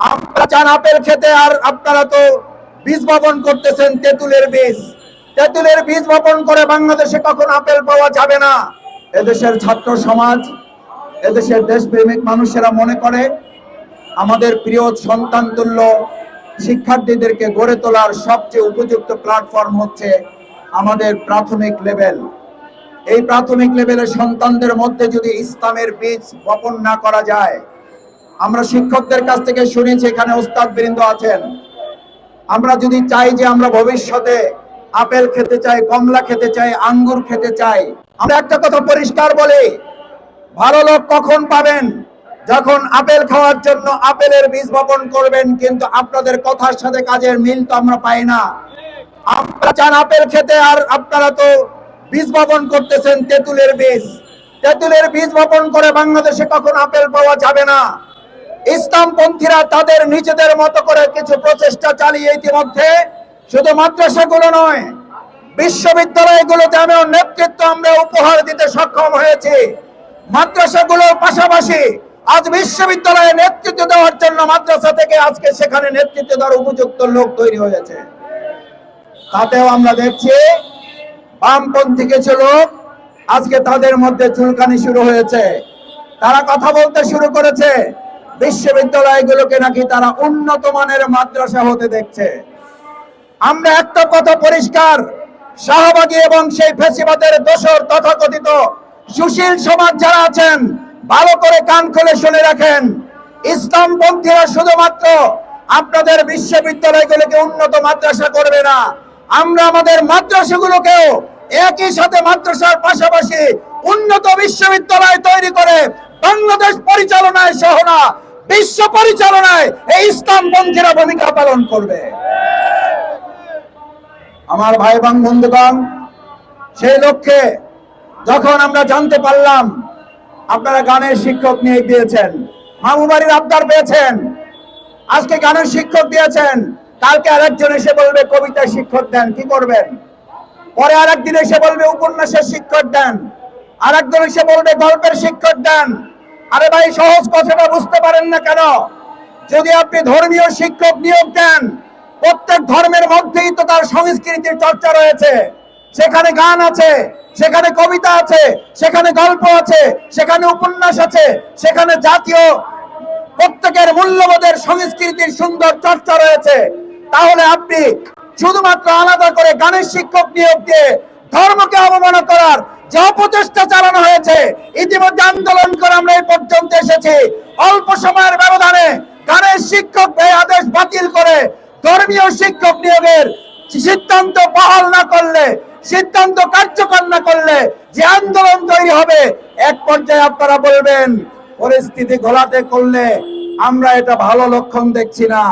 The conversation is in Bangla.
আমরা চান আপেল খেতে, আর আপনারা তো বীজ বপন করতেছেন তেঁতুলের বীজ। তেঁতুলের বীজ বপন করে বাংলাদেশে কখন আপেল পাওয়া যাবে না? এদেশের ছাত্র সমাজ, এদেশের দেশপ্রেমিক মানুষেরা মনে করে, আমাদের প্রিয় সন্তান তুল্য শিক্ষার্থীদেরকে গড়ে তোলার সবচেয়ে উপযুক্ত প্ল্যাটফর্ম হচ্ছে আমাদের প্রাথমিক লেভেল এই প্রাথমিক লেভেলের সন্তানদের মধ্যে যদি ইসলামের বীজ বপন না করা যায় আমরা শিক্ষকদের কাছ থেকে শুনেছি এখানে উস্তাদ বৃন্দ আছেন। আমরা যদি চাই যে আমরা ভবিষ্যতে আপেল খেতে চাই, কমলা খেতে চাই, আঙ্গুর খেতে চাই, আমরা একটা কথা পরিষ্কার বলি, ভালো লোক কখন পাবেন? যখন আপেল খাওয়ার জন্য আপেলের বীজ বপন করবেন, কিন্তু আপনাদের কথার সাথে কাজের মিল তো আমরা পাই না। আমরা চান আপেল খেতে, আর আপনারা তো বীজ বপন করতেছেন তেঁতুলের বীজ। তেঁতুলের বীজ বপন করে বাংলাদেশে কখন আপেল পাওয়া যাবে না? ইসলামপন্থীরা তাদের নিজেদের মতো করে কিছু প্রচেষ্টা চালিয়ে ইতিমধ্যে শুধু মাদ্রাসাগুলো নয়, বিশ্ববিদ্যালয়গুলোতে আমি নেতৃত্ব আমরা উপহার দিতে সক্ষম হয়েছি। মাদ্রাসাগুলোর পাশাপাশি আজ বিশ্ববিদ্যালয়ে নেতৃত্ব দেওয়ার জন্য মাদ্রাসা থেকে আজকে সেখানে নেতৃত্ব দেওয়ার উপযুক্ত লোক তৈরি হয়েছে। তাতেও আমরা দেখছি বামপন্থী কিছু লোক আজকে তাদের মধ্যে চুলকানি শুরু হয়েছে। তারা কথা বলতে শুরু করেছে। বিশ্ববিদ্যালয়গুলোকে নাকি তারা উন্নত মানের মাদ্রাসা হতে দেখছে। আমরা একটা কথা পরিষ্কার, শাহবাগী এবং সেই ফেসিবাদের দোষর তথাকথিত সুশীল সমাজ যারা আছেন, ভালো করে কান খুলে শুনে রাখেন। ইসলামপন্থীরা শুধুমাত্র আপনাদের বিশ্ববিদ্যালয়গুলোকে উন্নত মাদ্রাসা করবে না। আমরা আমাদের মাদ্রাসাগুলোকেও একই সাথে মাদ্রাসার পাশাপাশি উন্নত বিশ্ববিদ্যালয় তৈরি করে বাংলাদেশ পরিচালনায় সহ না বিশ্ব পরিচালনায় এই ইসলাম ইসলামপন্থীরা ভূমিকা পালন করবে। আমার ভাই এবং বন্ধুগণ, সেই লক্ষ্যে যখন আমরা জানতে পারলাম, আপনারা গানের শিক্ষক নিয়ে দিয়েছেন মামুবাড়ির আবদার পেয়েছেন, আজকে গানের শিক্ষক দিয়েছেন, কালকে আরেকজন এসে বলবে কবিতার শিক্ষক দেন, কি করবেন? পরে আরেকদিন এসে বলবে, উপন্যাসের শিক্ষক দেন। আরেকজন এসে বলবে, গল্পের শিক্ষক দেন। আরে ভাই, সহজ কথাটা বুঝতে পারেন না কেন? যদি আপনি ধর্মীয় শিক্ষক নিয়োগ দেন, প্রত্যেক ধর্মের মধ্যেই তো তার সংস্কৃতির চর্চা রয়েছে। সেখানে গান আছে, সেখানে কবিতা আছে, সেখানে গল্প আছে, সেখানে উপন্যাস আছে, সেখানে জাতীয় প্রত্যেকের মূল্যবোধের সংস্কৃতির সুন্দর চর্চা রয়েছে। তাহলে আপনি শুধুমাত্র আলাদা করে গানের শিক্ষক নিয়োগ দিয়ে ধর্মকে অবমাননা করার যে অপচেষ্টা চালানো হয়েছে, ইতিমধ্যে আন্দোলন করে আমরা এই পর্যন্ত এসেছি। অল্প সময়ের ব্যবধানে গানের শিক্ষক এই আদেশ বাতিল করে ধর্মীয় শিক্ষক নিয়োগের সিদ্ধান্ত বহাল না করলে, সিদ্ধান্ত কার্যকর না করলে যে আন্দোলন তৈরি হবে, এক পর্যায়ে আপনারা বলবেন, পরিস্থিতি ঘোলাতে করলে আমরা এটা ভালো লক্ষণ দেখছি না।